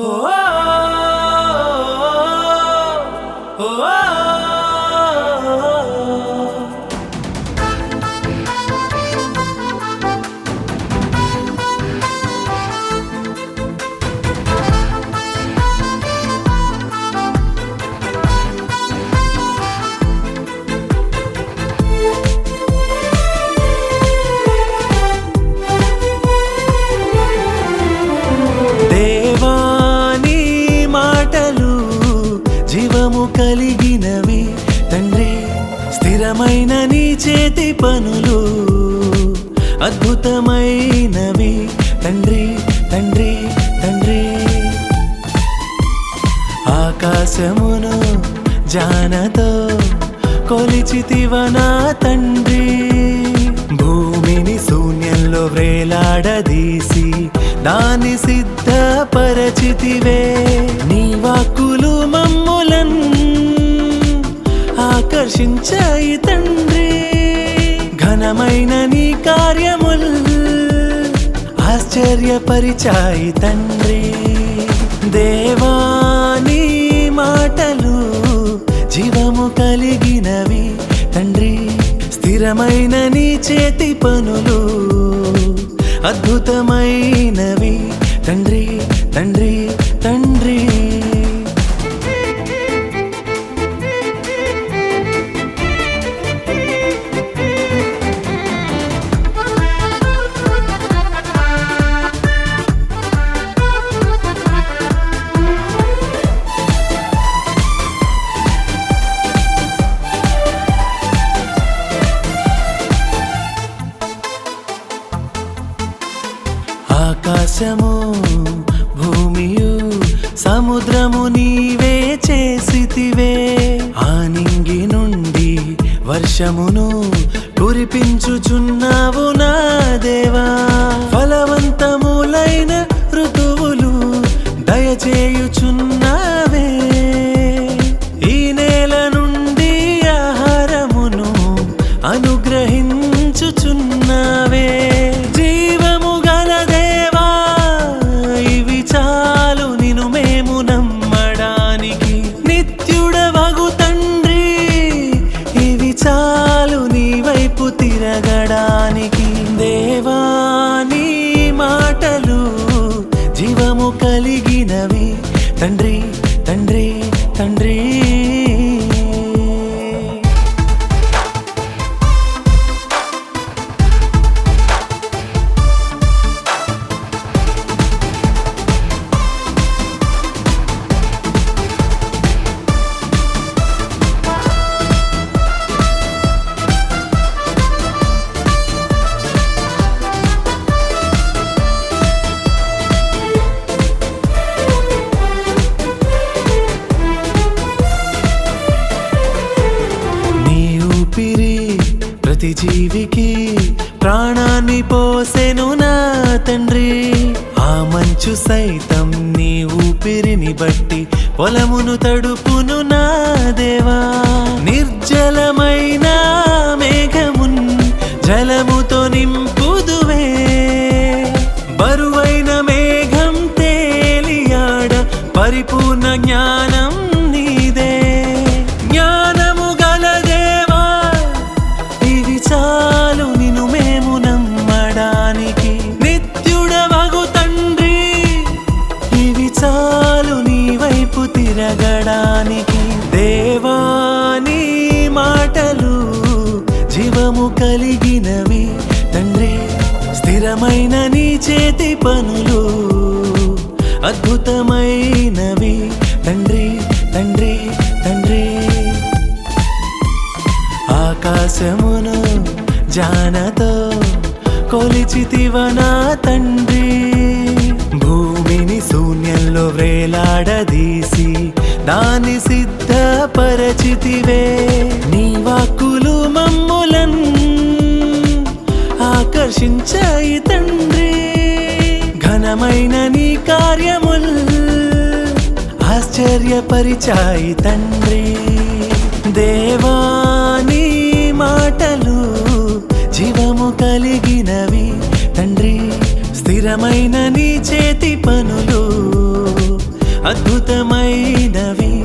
దేవాని కలిగినవి తండ్రి స్థిరమైన నీ చేతి పనులు అద్భుతమైనవి తండ్రి తండ్రి తండ్రి. ఆకాశమును జానతో కొలిచితివనా తండ్రి. భూమిని శూన్యంలో వ్రేలాడదీసి దాన్ని సిద్ధపరచితివే. నీ వాక్కులు మమ్ములన్ దర్శించాయి తండ్రి. ఘనమైన నీ కార్యముల్ ఆశ్చర్యపరిచాయి తండ్రి. దేవాని మాటలు జీవము కలిగినవి తండ్రి. స్థిరమైన నీ చేతి పనులు అద్భుతమైనవి తండ్రి. ఆకాశము భూమియు సముద్రము నీవే చేసితివే. ఆనింగి నుండి వర్షమును కురిపించుచున్నావు నా దేవా. ఫలవంతములైన ఋతువులు దయచేయుచున్నా తండ్రి తండ్రి తండ్రి. ప్రతి జీవికి ప్రాణాన్ని పోసెను నా తండ్రి. ఆ మంచు సైతం నీ ఊపిరిని బట్టి పొలమును తడుపును నా దేవా. నిర్జలమైన మేఘమున్ జలముతో నింపుదువే. బరువైన మేఘం తేలియాడ పరిపూర్ణ జ్ఞానం జీవము కలిగినవి తండ్రి స్థిరమైన నీ చేతి పనులు అద్భుతమైనవి తండ్రి తండ్రి తండ్రి. ఆకాశమును జానతో కొలిచితివనా తండ్రి. భూమిని శూన్యంలో వ్రేలాడదీసి దాన్ని సిద్ధపరచితివే. నీ వాక్కులు మమ్ములన్ దర్శించాయి తండ్రి. ఘనమైన నీ కార్యముల్ ఆశ్చర్యపరిచాయి తండ్రి. దేవాని మాటలు జీవము కలిగినవి తండ్రి. స్థిరమైన నీ చేతి పనులు అద్భుతమైనవి